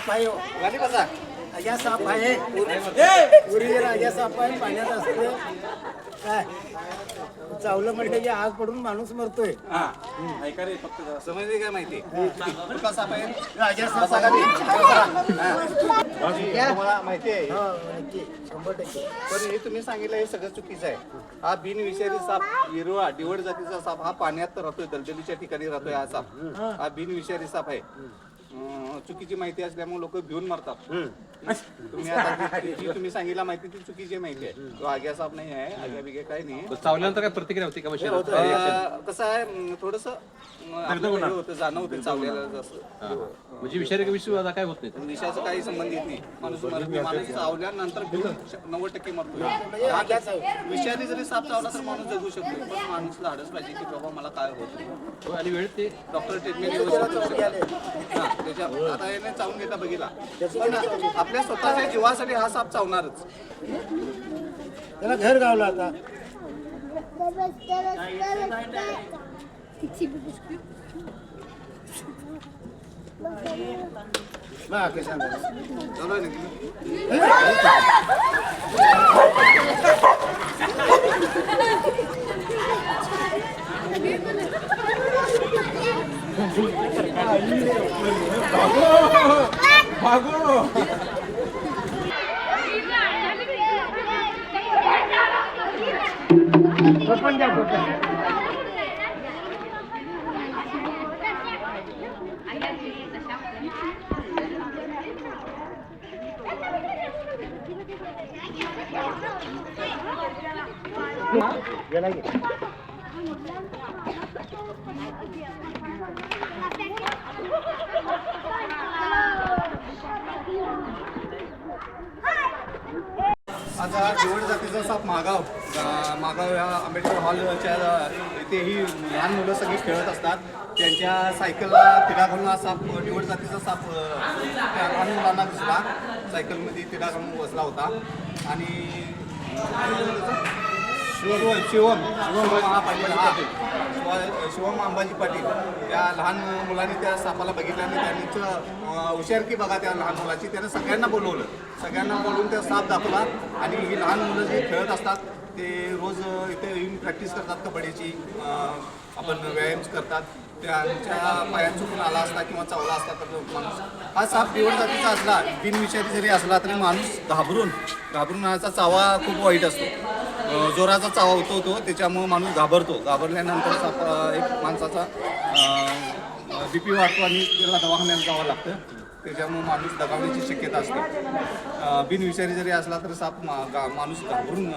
साप आहे हो. राजा साप आहे. राजा साप आहे पाण्यात असते काय? चावलं म्हटलं की आग पडून माणूस मरतोय. हा. ऐका रे फक्त जरा. समजली काय माहिती? कुठला साप आहे? राजा साप बसा आहे. खाली. हा. तुम्हाला माहिती आहे. हो, नक्की शंभर टक्के. पण हे तुम्ही सांगितलं हे सगळं चुकीचं आहे. हा बिनविषारी साप हिरवा डिवड जातीचा साप हा पाण्यात राहतोय दलदलीच्या ठिकाणी राहतोय हा साप. हा बिनविषारी साप आहे. अं, चुकीची माहिती असल्यामुळे लोक भिवून मरतात. तुम्ही आता जी- जी तुम्ही सांगितला माहिती ती चुकीची माहिती आहे. तो आग्या साप नाही आहे आग्या बिग्या काही नाही चावल्यानंतर काय प्रतिक्रिया होती का मशीन? अं, कसं आहे थोडस होतं जाणवते जसं म्हणजे विषारी विषय आता काय होत नाही? विषयाचा काही संबंध येत नाही. माणूस मरत नाही माणूस चावल्यानंतर भिवून श- नव्वद टक्के मरतो. हा, विषारी जरी साप चावला तर माणूस जगू शकतो. पण माणूस धाडस पाहिजे की बाबा मला काय होत हो, आणि वेळ ते डॉक्टर ट्रीटमेंट व्यवस्थित करू शकतात. हा, त्याच्या आता याने चावून घेता बघितला. पण आपल्या स्वतःच्या जीवासाठी हा साप चावणारच. त्याला घर गावला आता. चालू आहे ना? की? गेला आता जेवढ जातीचा साप मागाव. मागाव या आंबेडकर हॉलच्या इथेही लहान मुलं सगळी खेळत असतात. त्यांच्या सायकलला तिडा घालून हा साप निवड जातीचा साप त्या लहान मुलांना दिसला. सायकलमध्ये तिडा घालून बसला होता. आणि शिवम शिवम हा पाहिजे हा. शिवम अंबाजी पाटील त्या लहान मुलांनी त्या सापाला बघितल्याने त्यांचं अं, हुशारकी बघा त्या लहान मुलाची. त्यानं सगळ्यांना बोलवलं. सगळ्यांना बोलवून त्या साप दाखवला आणि ही लहान मुलं जे खेळत असतात ते रोज इथे येऊन प्रॅक्टिस करतात कबड्डीची. आपण व्यायाम करतात. त्यांच्या पायात चुकून आला असता किंवा चावला असता तर माणूस हा साप पिवळ जातीचा असला बिनविषारी जरी असला तरी माणूस घाबरून घाबरून हा चावा खूप वाईट असतो. जोराचा चावा होतो तो त्याच्यामुळं माणूस घाबरतो. घाबरल्यानंतर साप एक माणसाचा बी पी वाढतो आणि त्याला दवाखान्यात जावं लागतं. त्याच्यामुळे माणूस दगावण्याची शक्यता असते. बिनविचारी बिनविषारी जरी असला तर साप मा- गा- माणूस घाबरून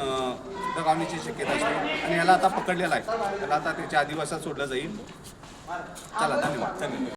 दगावण्याची शक्यता असते. आणि याला आता पकडलेला आहे. त्याला आता त्याच्या आदिवासात सोडलं जाईल. चला धन्यवाद. धन्यवाद.